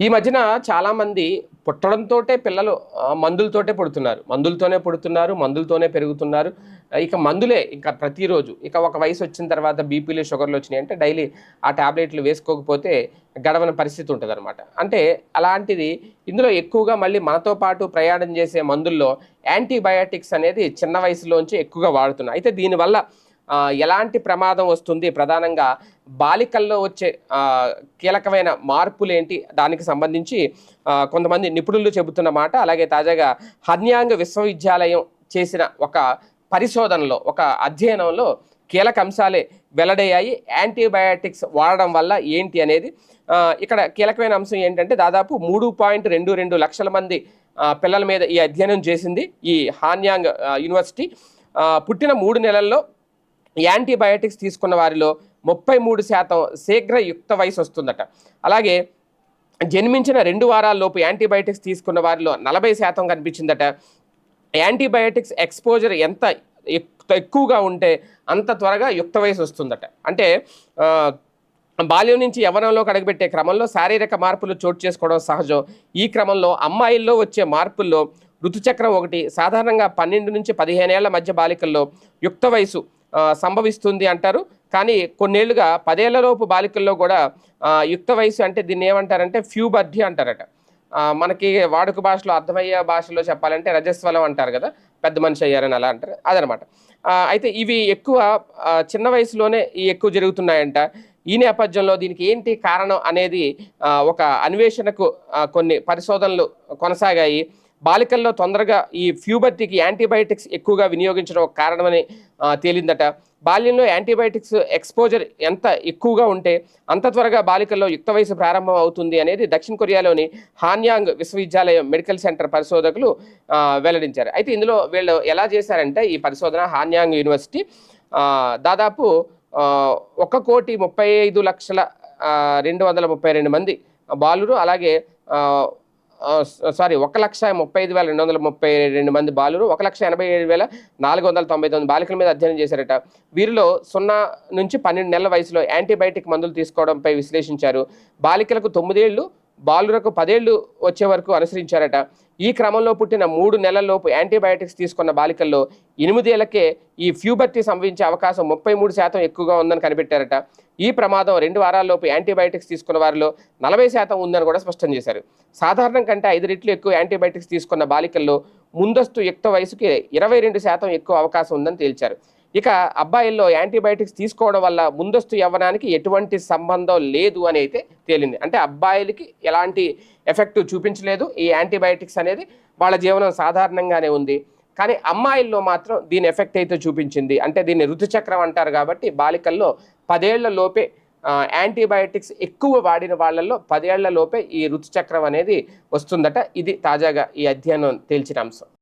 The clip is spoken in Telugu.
ఈ మధ్యన చాలామంది పుట్టడంతో పిల్లలు మందులతోటే పుడుతున్నారు. మందులతోనే పుడుతున్నారు మందులతోనే పెరుగుతున్నారు. ఇక మందులే ఇంకా ప్రతిరోజు. ఇక ఒక వయసు వచ్చిన తర్వాత బీపీలు షుగర్లు వచ్చినాయి అంటే డైలీ ఆ టాబ్లెట్లు వేసుకోకపోతే గడవని పరిస్థితి ఉంటుంది అనమాట అంటే అలాంటిది ఇందులో ఎక్కువగా మళ్ళీ మనతో పాటు ప్రయాణం చేసే మందుల్లో యాంటీబయాటిక్స్ అనేది చిన్న వయసులోంచి ఎక్కువగా వాడుతున్నాయి అయితే దీనివల్ల ఎలాంటి ప్రమాదం వస్తుంది? ప్రధానంగా బాలికల్లో వచ్చే కీలకమైన మార్పులేంటి? దానికి సంబంధించి కొంతమంది నిపుణులు చెబుతున్న మాట అలాగే తాజాగా హన్యాంగ విశ్వవిద్యాలయం చేసిన ఒక పరిశోధనలో ఒక అధ్యయనంలో కీలక అంశాలే వెల్లడయ్యాయి. యాంటీబయాటిక్స్ వాడడం వల్ల ఏంటి అనేది ఇక్కడ కీలకమైన అంశం ఏంటంటే దాదాపు మూడు పాయింట్ రెండు రెండు లక్షల మంది పిల్లల మీద ఈ అధ్యయనం చేసింది ఈ హాన్యాంగ్ యూనివర్సిటీ. పుట్టిన మూడు నెలల్లో యాంటీబయాటిక్స్ తీసుకున్న వారిలో ముప్పై మూడు శాతం శీఘ్ర యుక్త వయసు వస్తుందట. అలాగే జన్మించిన రెండు వారాల్లోపు యాంటీబయాటిక్స్ తీసుకున్న వారిలో నలభై శాతం కనిపించిందట. యాంటీబయాటిక్స్ ఎక్స్పోజర్ ఎంత ఎక్- ఎక్కువగా ఉంటే అంత త్వరగా యుక్త వయసు వస్తుందట. అంటే బాల్యం నుంచి యవనంలోకి అడుగుపెట్టే క్రమంలో శారీరక మార్పులు చోటు చేసుకోవడం సహజం. ఈ క్రమంలో అమ్మాయిల్లో వచ్చే మార్పుల్లో ఋతుచక్రం ఒకటి సాధారణంగా పన్నెండు నుంచి పదిహేను ఏళ్ళ మధ్య బాలికల్లో యుక్త వయసు సంభవిస్తుంది అంటారు. కానీ కొన్నేళ్ళుగా పదేళ్ళలోపు బాలికల్లో కూడా యుక్త వయసు అంటే దీన్ని ఏమంటారంటే ఫ్యూబర్ధి అంటారట. మనకి వాడుక భాషలో అర్థమయ్యే భాషలో చెప్పాలంటే రజస్వలం అంటారు కదా పెద్ద మనిషి అయ్యారని అలా అంటారు. అదనమాట. అయితే ఇవి ఎక్కువ చిన్న వయసులోనే ఈ ఎక్కువ జరుగుతున్నాయంట. ఈ నేపథ్యంలో దీనికి ఏంటి కారణం అనేది ఒక అన్వేషణకు కొన్ని పరిశోధనలు కొనసాగాయి. బాలికల్లో తొందరగా ఈ ఫ్యూబర్టీకి యాంటీబయాటిక్స్ ఎక్కువగా వినియోగించడం ఒక కారణమని తేలిందట. బాల్యంలో యాంటీబయాటిక్స్ ఎక్స్పోజర్ ఎంత ఎక్కువగా ఉంటే అంత త్వరగా బాలికల్లో యుక్త వయసు ప్రారంభం అవుతుంది అనేది దక్షిణ కొరియాలోని హాన్యాంగ్ విశ్వవిద్యాలయం మెడికల్ సెంటర్ పరిశోధకులు వెల్లడించారు. అయితే ఇందులో వీళ్ళు ఎలా చేశారంటే ఈ పరిశోధన హాన్యాంగ్ యూనివర్సిటీ దాదాపు ఒక కోటి ముప్పై ఐదు లక్షల రెండు వందల ముప్పై రెండు మంది బాలురు అలాగే సారీ ఒక లక్ష ముప్పై ఐదు వేల రెండు వందల ముప్పై రెండు మంది బాలురు ఒక లక్ష ఎనభై ఏడు వేల నాలుగు వందల తొంభై తొమ్మిది బాలికల మీద అధ్యయనం చేశారట. వీరిలో సున్నా నుంచి పన్నెండు నెలల వయసులో యాంటీబయాటిక్ మందులు తీసుకోవడంపై విశ్లేషించారు. బాలికలకు తొమ్మిదేళ్ళు బాలురకు పదేళ్ళు వచ్చే వరకు అనుసరించారట. ఈ క్రమంలో పుట్టిన మూడు నెలల్లోపు యాంటీబయాటిక్స్ తీసుకున్న బాలికల్లో ఎనిమిదేళ్ళకే ఈ ఫ్యూబర్టీ సంభవించే అవకాశం ముప్పై మూడు శాతం ఎక్కువగా ఉందని కనిపెట్టారట. ఈ ప్రమాదం రెండు వారాల్లోపు యాంటీబయాటిక్స్ తీసుకున్న వారిలో నలభై శాతం ఉందని కూడా స్పష్టం చేశారు. సాధారణం కంటే ఐదు రెట్లు ఎక్కువ యాంటీబయాటిక్స్ తీసుకున్న బాలికల్లో ముందస్తు యుక్త వయసుకి ఇరవై రెండు శాతం ఎక్కువ అవకాశం ఉందని తేల్చారు. ఇక అబ్బాయిల్లో యాంటీబయాటిక్స్ తీసుకోవడం వల్ల ముందస్తు యవ్వనానికి ఎటువంటి సంబంధం లేదు అని అయితే తేలింది. అంటే అబ్బాయిలకి ఎలాంటి ఎఫెక్ట్ చూపించలేదు. ఈ యాంటీబయాటిక్స్ అనేది వాళ్ళ జీవనం సాధారణంగానే ఉంది. కానీ అమ్మాయిల్లో మాత్రం దీని ఎఫెక్ట్ అయితే చూపించింది. అంటే దీన్ని ఋతుచక్రం అంటారు కాబట్టి బాలికల్లో పదేళ్ళ లోపే యాంటీబయాటిక్స్ ఎక్కువ వాడిన వాళ్ళల్లో పదేళ్ళ లోపే ఈ ఋతుచక్రం అనేది వస్తుందట. ఇది తాజాగా ఈ అధ్యయనం తేల్చిన అంశం.